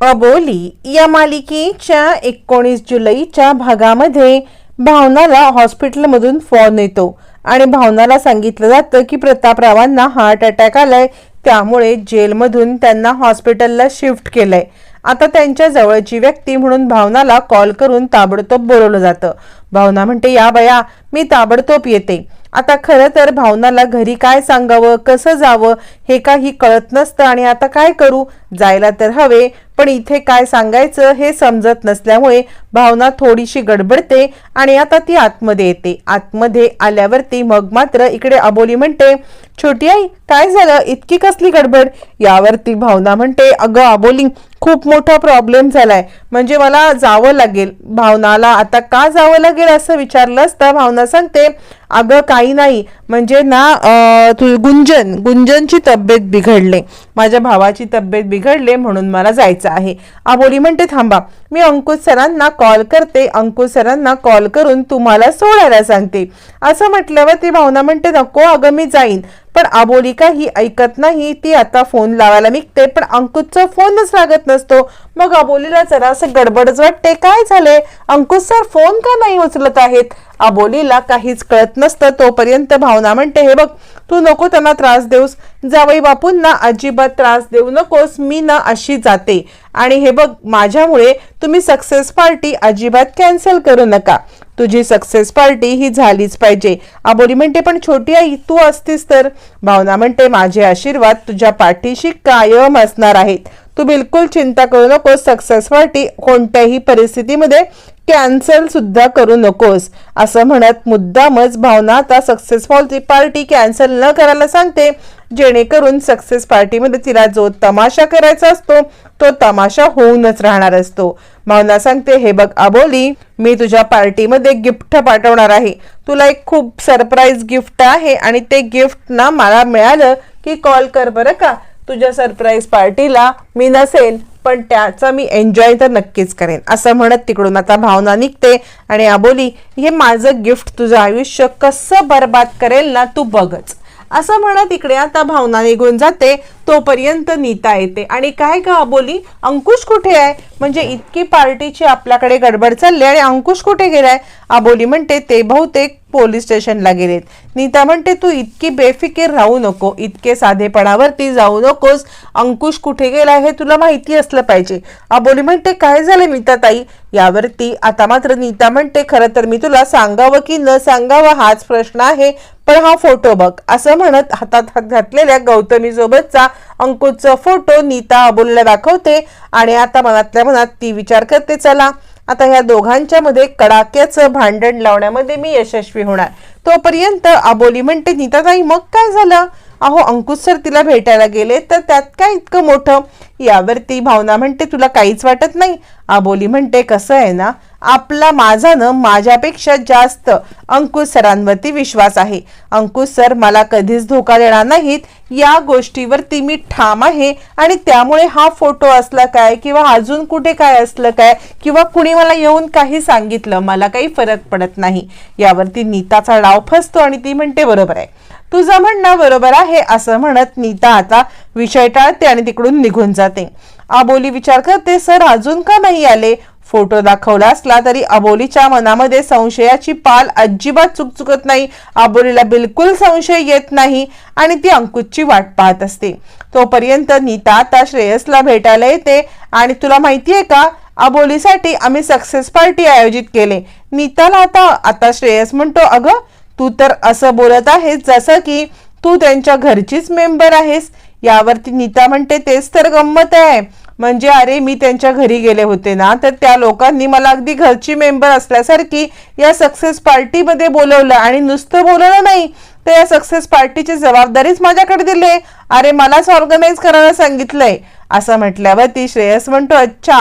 अबोली या मालिकेच्या एकोणीस जुलैच्या भागामध्ये भावनाला हॉस्पिटलमधून फोन येतो. आणि भावनाला सांगितलं जातं की प्रतापरावांना हार्ट अटॅक आलाय त्यामुळे जेलमधून त्यांना हॉस्पिटलला शिफ्ट केलंय. आता त्यांच्या जवळची व्यक्ती म्हणून भावनाला कॉल करून ताबडतोब बोलवलं जातं. भावना म्हणते या बया मी ताबडतोब येते. आता खरं तर भावनाला घरी काय सांगावं कसं जावं हे काही कळत नसतं आणि आता काय करू? जायला तर हवे पण इथे काय सांगायचं हे समजत नसल्यामुळे भावना थोडीशी गडबडते आणि आता ती आतमध्ये येते. आतमध्ये आल्यावरती मग मात्र इकडे अबोली म्हणते छोटी आई काय झालं? इतकी कसली गडबड? यावरती भावना म्हणते अगं अबोली खूप मोठा प्रॉब्लेम झालाय. म्हणजे मला जावं लागेल. भावनाला आता का जावं लागेल असं विचारलं असता भावना सांगते अगं काही नाही. म्हणजे ना अं, तू गुंजन गुंजनची तब्येत बिघडले. माझ्या भावाची तब्येत बिघडले म्हणून मला जायचं आहे. आबोली म्हणते थांबा मी अंकुश सरांना कॉल करते. अंकुश सरांना कॉल करून तुम्हाला सोडायला सांगते. असं म्हटल्यावर ती भावना म्हणते नको अगं मी जाईन. पण आबोली काही ऐकत नाही ती आता फोन लावायला निघते. पण अंकुशचा फोनच लागत नसतो. मग अबोलीला जरा असं गडबडच वाटते. काय झाले अंकुश सर फोन का नाही उचलत आहेत? अबोलीला काहीच कळत नसतं. तोपर्यंत भावना म्हणते हे बघ तू नको त्यांना त्रास देऊस. जावई बापूंना अजिबात त्रास देऊ नकोस. मी ना अशी जाते. आणि हे बघ माझ्यामुळे तुम्ही सक्सेस पार्टी अजिबात कॅन्सल करू नका. तुझी सक्सेस पार्टी ही झालीच पाहिजे. आबोली म्हणते पण छोटी आई तू असतीस तर? भावना म्हणते माझे आशीर्वाद तुझ्या पाठीशी कायम असणार आहेत. तू बिलकुल चिंता करू नकोस सक्सेस पार्टी कोणत्याही परिस्थितीमध्ये कॅन्सल सुद्धा करू नकोस. असं म्हणत मुद्दामच भावना आता सक्सेसफुल पार्टी कॅन्सल न करायला सांगते जेणेकरून सक्सेस पार्टीमध्ये तिला जो तमाशा करायचा असतो तो तमाशा होऊनच राहणार असतो. भावना सांगते हे बघ आबोली मी तुझ्या पार्टीमध्ये गिफ्ट पाठवणार आहे. तुला एक खूप सरप्राईज गिफ्ट आहे आणि ते गिफ्ट ना मला मिळालं की कॉल कर बरं का. तुझ्या सरप्राईज पार्टीला मी नसेल पण त्याचा मी एन्जॉय तर नक्कीच करेन. असं म्हणत तिकडून आता भावना निघते आणि आबोली हे माझं गिफ्ट तुझं आयुष्य कसं बर्बाद करेल ना तू बघच. असं म्हणत इकडे आता भावना निघून जाते. तोपर्यंत नीता येते. आणि काय का अबोली? अंकुश कुठे आहे? म्हणजे इतकी पार्टीची आपल्याकडे गडबड चालली आणि अंकुश कुठे गेलाय? अबोली म्हणते ते बहुतेक पोलीस स्टेशनला गेलेत. नीता म्हणते तू इतकी बेफिकीर राहू नको इतके साधेपणावरती जाऊ नकोस. अंकुश कुठे गेला हे तुला माहिती असलं पाहिजे. अबोली म्हणते काय झालं नीता ताई यावरती आता मात्र नीता म्हणते खरं तर मी तुला सांगावं की न सांगावं हाच प्रश्न आहे पण हा फोटो बघ. असं म्हणत हातात हात घातलेल्या गौतमी सोबतचा अंकुशचा फोटो नीता अबोलीला दाखवते आणि आता मनातल्या मनात ती विचार करते चला आता ह्या दोघांच्या मध्ये कडाक्याचं भांडण लावण्यामध्ये मी यशस्वी होणार. तोपर्यंत आबोली म्हणते नीताताई मग काय झालं? अहो अंकुश सर तिला भेटायला गेले तर त्यात काय इतकं मोठं? यावरती भावना म्हणते तुला काहीच वाटत नाही. आबोली म्हणते कसं आहे ना आपला माझा न माझ्यापेक्षा जास्त अंकुश सरांवरती विश्वास आहे. अंकुश सर मला कधीच धोका देणार नाहीत. या गोष्टीवरती मी ठाम आहे आणि त्यामुळे हा फोटो असला काय किंवा अजून कुठे काय असलं काय किंवा कुणी मला येऊन काही सांगितलं मला काही फरक पडत नाही. यावरती नीताचा डाव फसतो आणि ती म्हणते बरोबर आहे. तुझं म्हणणं बरोबर आहे असं म्हणत नीता आता विषय टाळते आणि तिकडून निघून जाते. आबोली विचार करते सर अजून का नाही आले? फोटो दाखवला असला तरी अबोलीच्या मनामध्ये संशयाची पाल अजिबात चुकचुकत नाही. अबोलीला बिलकुल संशय येत नाही आणि ती अंकुशची वाट पाहत असते. तोपर्यंत नीता आता श्रेयसला भेटायला येते आणि तुला माहिती आहे का? अबोलीसाठी आम्ही सक्सेस पार्टी आयोजित केले. नीताला आता आता श्रेयस म्हणतो अगं तू तर असं बोलत आहेस जसं की तू त्यांच्या घरचीच मेंबर आहेस. यावरती नीता म्हणते तेच तर गंमत आहे. म्हणजे अरे मी त्यांच्या घरी गेले होते ना तर त्या लोकांनी मला अगदी घरची मेंबर असल्यासारखी या सक्सेस पार्टीमध्ये बोलवलं आणि नुसतं बोलवलं नाही तर या सक्सेस पार्टीची जबाबदारीच माझ्याकडे दिली अरे मलाच ऑर्गनाईज करायला सांगितलंय. असं म्हटल्यावर ती श्रेयस म्हणतो अच्छा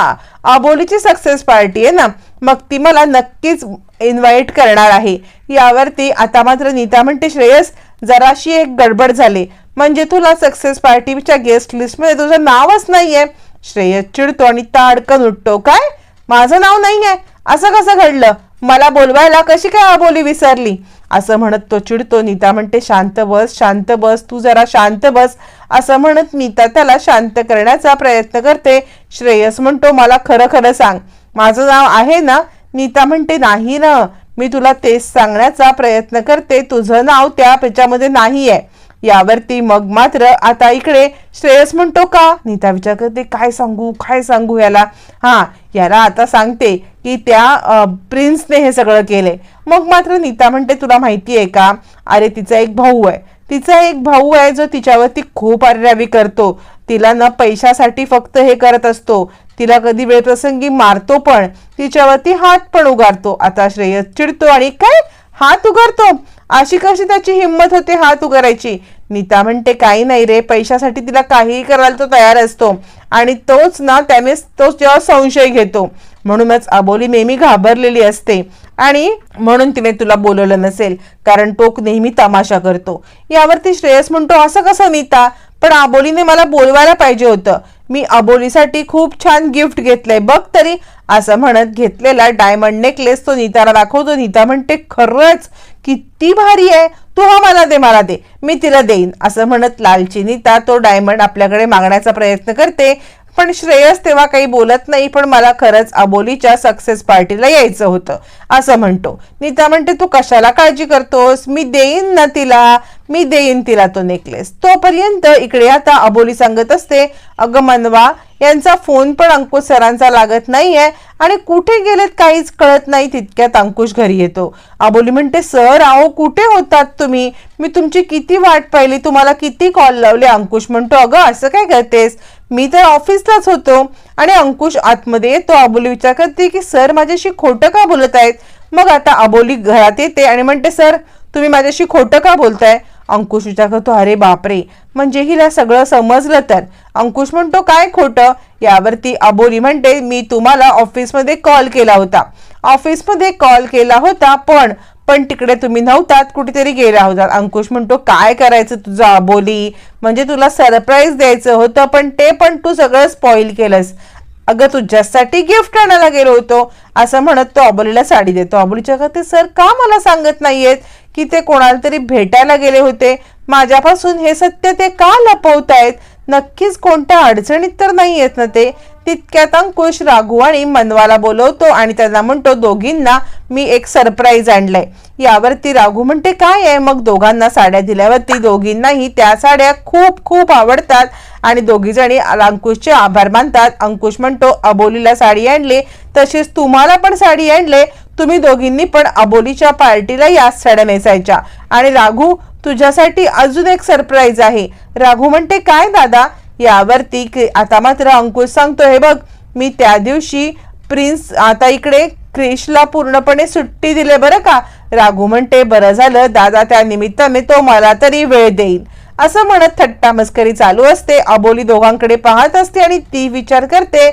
आबोलीची सक्सेस पार्टी आहे ना मग ती मला नक्कीच इन्व्हाइट करणार आहे. यावरती आता मात्र नीता म्हणते श्रेयस जराशी एक गडबड झाली. म्हणजे तुला सक्सेस पार्टीच्या गेस्ट लिस्टमध्ये तुझं नावच नाहीये. श्रेयस चिडतो आणि ताडकन उठतो. काय? माझं नाव नाही आहे असं कसं घडलं? मला बोलवायला कशी काय अबोली विसरली? असं म्हणत तो चिडतो. नीता म्हणते शांत बस शांत बस तू जरा शांत बस. असं म्हणत नीता त्याला शांत करण्याचा प्रयत्न करते. श्रेयस म्हणतो मला खरं खरं सांग. माझं नाव आहे ना? नीता म्हणते नाही ना. मी तुला तेच सांगण्याचा प्रयत्न करते. तुझं नाव त्या त्याच्यामध्ये नाही आहे यावरती मग मात्र आता इकडे श्रेयस म्हणतो का? नीता विचार करते काय सांगू काय सांगू याला? हा याला आता सांगते की त्या प्रिन्सने हे सगळं केलंय. मग मात्र नीता म्हणते तुला माहिती आहे का? अरे तिचा एक भाऊ आहे. तिचा एक भाऊ आहे जो तिच्यावरती खूप अरेरावी करतो. तिला न पैशासाठी फक्त हे करत असतो. तिला कधी वेळप्रसंगी मारतो पण तिच्यावरती हात पण उगारतो. आता श्रेयस चिडतो आणि काय? हात उगारतो? अशी कशी त्याची हिंमत होते हात उगारायची? नीता म्हणते काही नाही रे पैशासाठी तिला काहीही करायला तो तयार असतो आणि तोच ना त्याने तोच जेव्हा संशय घेतो. म्हणूनच अबोली नेहमी घाबरलेली असते आणि म्हणून तिने तुला बोलवलं नसेल कारण तो नेहमी तमाशा करतो. यावरती श्रेयस म्हणतो असं कसं नीता? पण अबोलीने मला बोलवायला पाहिजे होतं. मी अबोलीसाठी खूप छान गिफ्ट घेतलंय बघ तरी. असं म्हणत घेतलेला डायमंड नेकलेस तो नीताला दाखवतो. नीता म्हणते खरंच? किती भारी आहे. तू हा मला दे मला दे. मी तिला देईन. असं म्हणत लालची नीता तो डायमंड आपल्याकडे मागण्याचा प्रयत्न करते. पण श्रेयस तेव्हा काही बोलत नाही पण मला खरंच अबोलीच्या सक्सेस पार्टीला यायचं होतं. असं म्हणतो. नीता म्हणते तू कशाला काळजी करतोस? मी देईन ना तिला. मी देईन तिला तो नेकलेस तोपर्यंत इकडे आता अबोली सांगत असते अगं मनवा यांचा फोन पण अंकुश सरांचा लागत नाहीये आणि कुठे गेलेत काहीच कळत नाही तितक्यात अंकुश घरी येतो. अबोली म्हणते सर आहो कुठे होतात तुम्ही? मी तुमची किती वाट पाहिली तुम्हाला किती कॉल लावले? अंकुश म्हणतो अगं असं काय करतेस? मी तर ऑफिसलाच होतो. आणि अंकुश आतमध्ये येतो. अबोली विचार करते की सर माझ्याशी खोटं का बोलत आहेत? मग आता अबोली घरात येते आणि म्हणते सर तुम्ही माझ्याशी खोटं का बोलताय? अंकुश विचार करतो अरे बापरे म्हणजे हिला सगळं समजलं तर? अंकुश म्हणतो काय खोटं? यावरती अबोली म्हणते मी तुम्हाला ऑफिसमध्ये कॉल केला होता. ऑफिसमध्ये कॉल केला होता पण पण तिकडे तुम्ही नव्हतात कुठेतरी गेला होतात अंकुश म्हणतो काय करायचं तुझं अबोली? म्हणजे तुला सरप्राईज द्यायचं होतं पण ते पण तू सगळं स्पॉईल केलंस. अगं तुझ्यासाठी गिफ्ट आणायला गेलो होतो. असं म्हणत तो अबोलीला साडी देतो. अबोलीच्या ते सर का मला सांगत नाहीयेत? की ते कोणाला तरी भेटायला गेले होते. माझ्यापासून हे सत्य ते का लपवतायत? नक्कीच कोणत्या अडचणीत तर नाही येत ना ते. तितक्यात अंकुश राघू आणि मनवाला बोलवतो आणि त्यांना म्हणतो दोघींना मी एक सरप्राईज आणलंय. यावरती राघू म्हणते काय आहे? मग दोघांना साड्या दिल्यावरती दोघींनाही त्या साड्या खूप खूप आवडतात आणि दोघी जणी अंकुशचे आभार मानतात. अंकुश म्हणतो अबोलीला साडी आणली. तशीच तुम्हाला पण साडी आणले. तुम्ही दोघींनी पण अबोलीच्या पार्टीला याच साड्या नेसायच्या. आणि राघू तुझ्यासाठी अजून एक सरप्राईज आहे. राघू म्हणते काय दादा? यावरती आता मात्र अंकुश सांगतो हे बघ मी त्या दिवशी प्रिन्स आता इकडे क्रिशला पूर्णपणे सुट्टी दिले बरं का? राघू म्हणते बरं झालं दादा त्या निमित्ताने तो मला तरी वेळ देईल. असं म्हणत थट्टा मस्करी चालू असते. अबोली दोघांकडे पाहत असते आणि ती विचार करते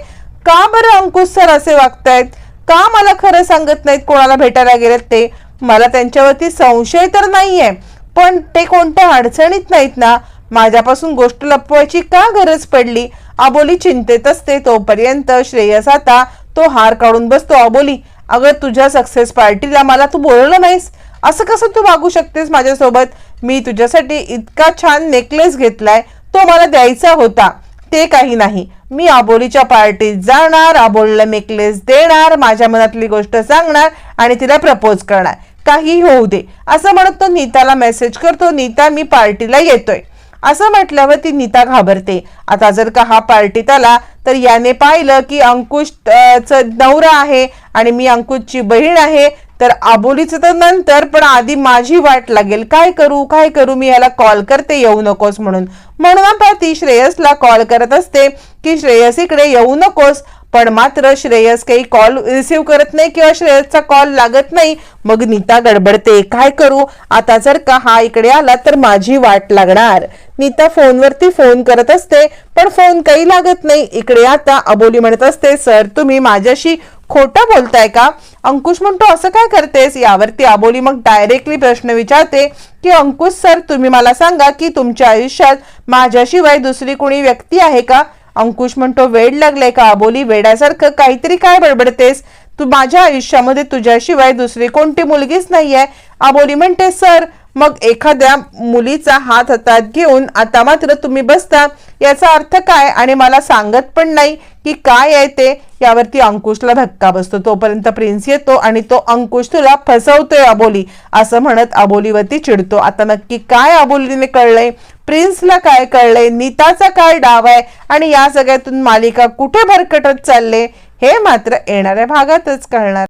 का बरं अंकुश सर असे वागतायत? का मला खरं सांगत नाहीत कोणाला भेटायला गेलेत ते? मला त्यांच्यावरती संशय तर नाहीये. पण ते कोणत्या अडचणीत नाहीत ना? माझ्यापासून गोष्ट लपवायची का गरज पडली? अबोली चिंतेत असते तोपर्यंत श्रेयस आता तो हार काढून बसतो. अबोली अगं तुझ्या सक्सेस पार्टीला मला तू बोलवलं नाहीस. असं कसं तू वागू शकतेस माझ्यासोबत? मी तुझ्यासाठी इतका छान नेकलेस घेतलाय तो मला द्यायचा होता. ते काही नाही. मी आबोलीच्या पार्टीत जाणार आबोलीला नेकलेस देणार माझ्या मनातली गोष्ट सांगणार आणि तिला प्रपोज करणार. काही होऊ दे. असं म्हणत तो नीताला मेसेज करतो. नीता मी पार्टीला येतोय. असं म्हटल्यावर ती नीता घाबरते. आता जर का हा पार्टीत आला तर याने पाहिलं की अंकुश च नवरा आहे आणि मी अंकुशची बहीण आहे. तर आबोलीचं तर नंतर पण आधी माझी वाट लागेल. काय करू काय करू मी याला कॉल करते येऊ नकोस म्हणून. म्हणून आता ती श्रेयसला कॉल करत असते की श्रेयस इकडे येऊ नकोस. पण मात्र श्रेयस काही कॉल रिसिव्ह करत नाही किंवा श्रेयसचा कॉल लागत नाही. मग नीता गडबडते. काय करू? आता जर का हा इकडे आला तर माझी वाट लागणार. नीता फोनवरती फोन करत असते पण फोन काही लागत नाही. इकडे आता अबोली म्हणत असते सर तुम्ही माझ्याशी खोटं बोलताय का? अंकुश म्हणतो असं काय करतेस? यावरती आबोली मग डायरेक्टली प्रश्न विचारते की अंकुश सर तुम्ही मला सांगा की तुमच्या आयुष्यात माझ्याशिवाय दुसरी कोणी व्यक्ती आहे का? अंकुश म्हणतो वेड लागलाय का आबोली? वेड्यासारखं काहीतरी काय बडबडतेस? तू माझ्या आयुष्यामध्ये तुझ्याशिवाय दुसरी कोणती मुलगीच नाहीये. अबोली म्हणते सर मग एखाद्या मुलीचा हात हातात घेऊन आता मात्र तुम्ही बसता याचा अर्थ काय? आणि मला सांगत पण नाही की काय आहे ते. यावरती अंकुशला धक्का बसतो. तोपर्यंत प्रिन्स येतो आणि तो अंकुश तुला फसवतोय अबोली असं म्हणत अबोलीवरती चिडतो. आता नक्की काय अबोलीने कळलंय? प्रिन्सला काय कळलंय? नीताचा काय डाव आहे? आणि या सगळ्यातून मालिका कुठे भरकटत चालले? हे मात्र येणाऱ्या भागातच कळणार.